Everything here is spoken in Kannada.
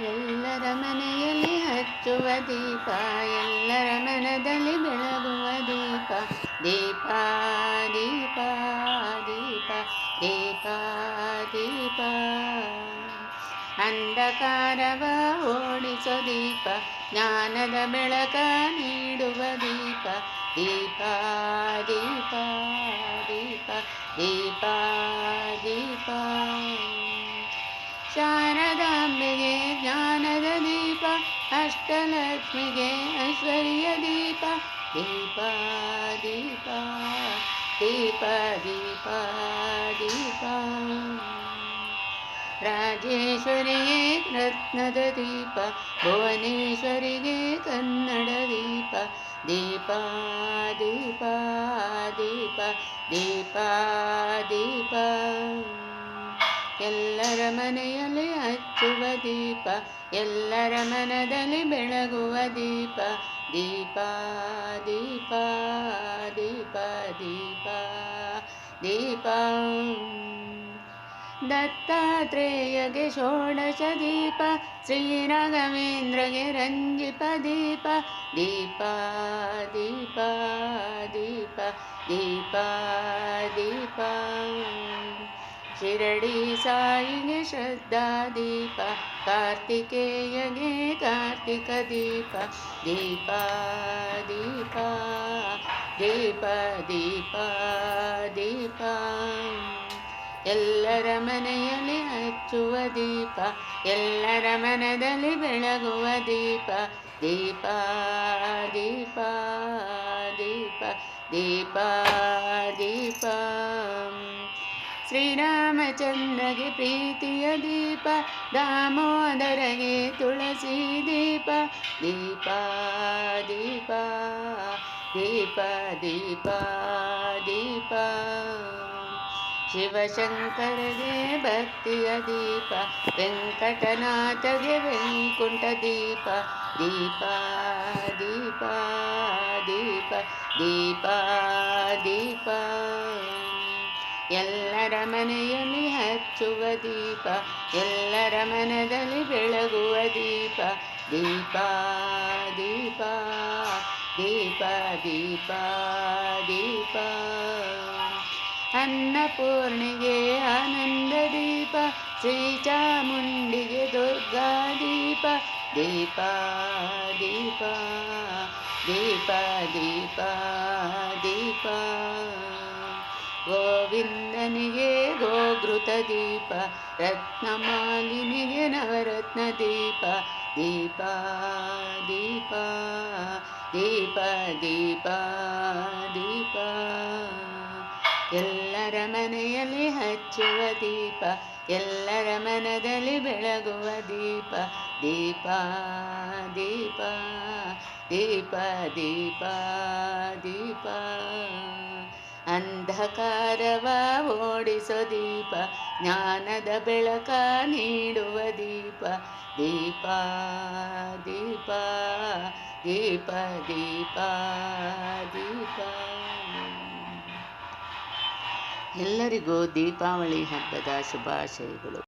ಎಲ್ಲರ ಮನೆಯಲ್ಲಿ ಹಚ್ಚುವ ದೀಪ, ಎಲ್ಲರ ಮನದಲ್ಲಿ ಬೆಳಗುವ ದೀಪ. ದೀಪ ದೀಪ ದೀಪ ದೀಪ ದೀಪ. ಅಂಧಕಾರವ ಓಡಿಸೋ ದೀಪ, ಜ್ಞಾನದ ಬೆಳಕ ನೀಡುವ ದೀಪ. ದೀಪ ದೀಪ ದೀಪ ದೀಪ ದೀಪ. ಶಾರದಾಂಬೆಗೆ ಜ್ಞಾನದ ದೀಪ, ಅಷ್ಟಲಕ್ಷ್ಮಿಗೆ ಐಶ್ವರ್ಯ ದೀಪ ದೀಪ ದೀಪ ದೀಪ ದೀಪ ದೀಪ. ರಾಜೇಶ್ವರಿಗೆ ರತ್ನದ ದೀಪ, ಭುವನೇಶ್ವರಿಗೆ ಕನ್ನಡ ದೀಪ ದೀಪ ದೀಪ ದೀಪ ದೀಪ ದೀಪ. ಎಲ್ಲರ ಮನೆಯಲ್ಲಿ ಹಚ್ಚುವ ದೀಪ, ಎಲ್ಲರ ಮನದಲ್ಲಿ ಬೆಳಗುವ ದೀಪ. ದೀಪ ದೀಪ ದೀಪ ದೀಪ ದೀಪ. ದತ್ತಾತ್ರೇಯಗೆ ಷೋಡಶ ದೀಪ, ಶ್ರೀರಾಘವೇಂದ್ರಗೆ ರಂಜಿಪ ದೀಪ. ದೀಪ ದೀಪ ದೀಪ ದೀಪ ದೀಪ. ಶಿರಡಿ ಸಾಯಿಗೆ ಶ್ರದ್ಧಾ ದೀಪ, ಕಾರ್ತಿಕೇಯಗೆ ಕಾರ್ತಿಕ ದೀಪ ದೀಪ ದೀಪ ದೀಪ ದೀಪ ದೀಪ. ಎಲ್ಲರ ಮನೆಯಲ್ಲಿ ಹಚ್ಚುವ ದೀಪ, ಎಲ್ಲರ ಮನದಲ್ಲಿ ಬೆಳಗುವ ದೀಪ ದೀಪ ದೀಪ ದೀಪ ದೀಪ ದೀಪ. ಶ್ರೀರಾಮಚಂದ್ರಗೆ ಪ್ರೀತಿಯ ದೀಪ ದಾಮೋದರಗೆ ತುಳಸಿ ದೀಪ ದೀಪ ದೀಪ ದೀಪ ದೀಪ ದೀಪ ಶಿವಶಂಕರಗೆ ಭಕ್ತಿಯ ದೀಪ ವೆಂಕಟನಾಥಗೆ ವೆಂಕುಂಠ ದೀಪ ದೀಪ ದೀಪ ದೀಪ ದೀಪ ದೀಪ ಎಲ್ಲರ ಮನೆಯಲ್ಲಿ ಹಚ್ಚುವ ದೀಪ, ಎಲ್ಲರ ಮನದಲ್ಲಿ ಬೆಳಗುವ ದೀಪ. ದೀಪ ದೀಪ ದೀಪ ದೀಪ ದೀಪ. ಅನ್ನಪೂರ್ಣಿಗೆ ಆನಂದ ದೀಪ ಶ್ರೀ ಚಾಮುಂಡಿಗೆ ದುರ್ಗಾ ದೀಪ. ದೀಪ ದೀಪ ದೀಪ ದೀಪ ದೀಪ. ಗೋವಿಂದನಿಗೆ ಗೋಘೃತ ದೀಪ ರತ್ನಮಾಲಿನಿಗೆ ನವರತ್ನ ದೀಪ ದೀಪ ದೀಪ ದೀಪ ದೀಪ ದೀಪ. ಎಲ್ಲರ ಮನೆಯಲ್ಲಿ ಹಚ್ಚುವ ದೀಪ, ಎಲ್ಲರ ಮನದಲ್ಲಿ ಬೆಳಗುವ ದೀಪ ದೀಪ ದೀಪ ದೀಪ ದೀಪ ದೀಪ. ಅಂಧಕಾರವ ಓಡಿಸೋ ದೀಪ, ಜ್ಞಾನದ ಬೆಳಕ ನೀಡುವ ದೀಪ. ದೀಪ ದೀಪ ದೀಪ ದೀಪ ದೀಪ. ಎಲ್ಲರಿಗೂ ದೀಪಾವಳಿ ಹಬ್ಬದ ಶುಭಾಶಯಗಳು.